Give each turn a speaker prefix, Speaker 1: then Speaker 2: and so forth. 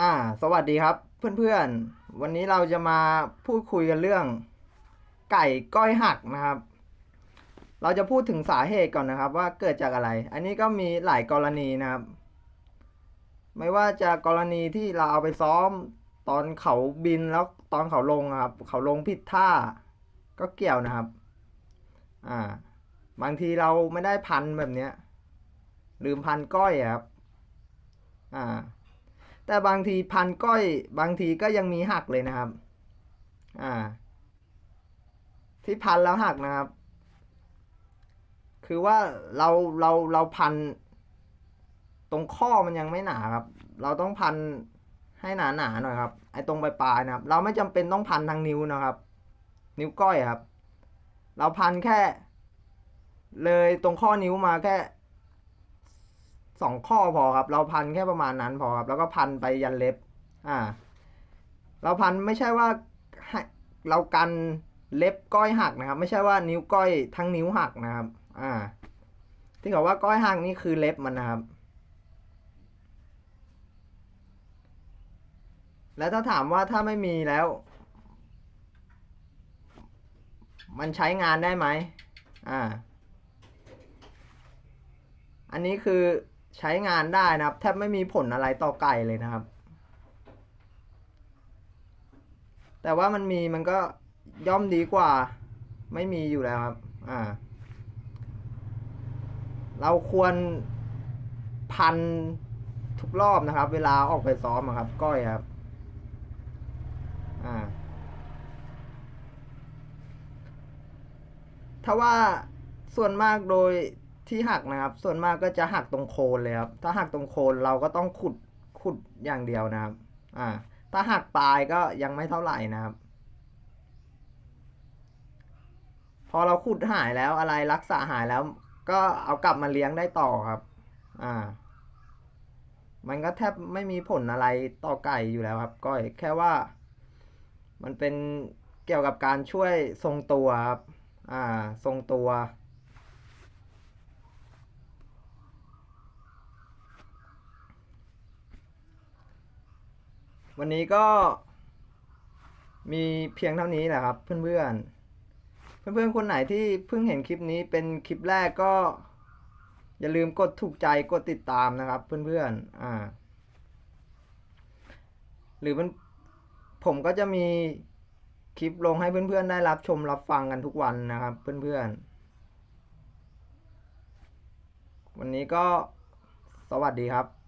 Speaker 1: อ่า สวัสดีครับ เพื่อนๆ วันนี้เราจะมาพูดคุยกันเรื่อง ไก่ก้อยหักนะครับ เราจะพูดถึงสาเหตุก่อนนะครับ ว่าเกิดจากอะไร อันนี้ก็มีหลายกรณีนะครับ ไม่ว่าจะกรณีที่เราเอาไปซ้อมตอนเขาบินแล้วตอนเขาลงครับ เขาลงผิดท่าก็เกี่ยวนะครับ อ่า บางทีเราไม่ได้พันแบบเนี้ยลืมพันก้อยครับ อ่า แต่บางทีพันก้อยบางทีก็ยังมีหักเลยนะครับ อ่า ที่พันแล้วหักนะครับ คือว่าเราเราเราพัน ตรงข้อมันยังไม่หนาครับ เราต้องพันให้หนาหนาหน่อยครับ ไอ้ตรงปลายๆนะครับ เราไม่จำเป็นต้องพันทางนิ้วนะครับ นิ้วก้อยครับ เราพันแค่ เลยตรงข้อนิ้วมาแค่ สองข้อพอครับ เราพันแค่ประมาณนั้นพอครับแล้วก็พันไปยันเล็บ อ่า เราพันไม่ใช่ว่าให้เรากันเล็บก้อยหักนะครับ ไม่ใช่ว่านิ้วก้อยทั้งนิ้วหักนะครับ อ่า ที่เขาว่าก้อยหักนี่คือเล็บมันนะครับ แล้วถ้าถามว่าถ้าไม่มีแล้ว มันใช้งานได้ไหมอ่า อันนี้คือ ใช้งานได้นะครับ แทบไม่มีผลอะไรต่อไก่เลยนะครับ แต่ว่ามันมีมันก็ย่อมดีกว่า ไม่มีอยู่แล้วครับ อ่า เราควรพันทุกรอบนะครับ เวลาออกไปซ้อมครับ ก้อยครับ อ่า ถ้าว่าส่วนมากโดย ที่หักนะครับ ส่วนมากก็จะหักตรงโคนเลยครับ ถ้าหักตรงโคนเราก็ต้องขุดขุดอย่างเดียวนะครับ อ่า ถ้าหักปลายก็ยังไม่เท่าไหร่นะครับ พอเราขุดหายแล้วอะไรรักษาหายแล้ว ก็เอากลับมาเลี้ยงได้ต่อครับ อ่า มันก็แทบไม่มีผลอะไรต่อไก่อยู่แล้วครับ ก้อยแค่ว่า มันเป็นเกี่ยวกับการช่วยทรงตัวครับ อ่า ทรงตัว วันนี้ก็ มีเพียงเท่านี้แหละครับ เพื่อนๆ เพื่อนๆ คนไหนที่เพิ่งเห็นคลิปนี้เป็นคลิปแรกก็ อย่าลืมกดถูกใจกดติดตามนะครับ เพื่อนๆ อ่า หรือมันผมก็จะมีคลิปลงให้เพื่อนๆ ได้รับชมรับฟังกันทุกวันนะครับ เพื่อนๆ วันนี้ก็สวัสดีครับ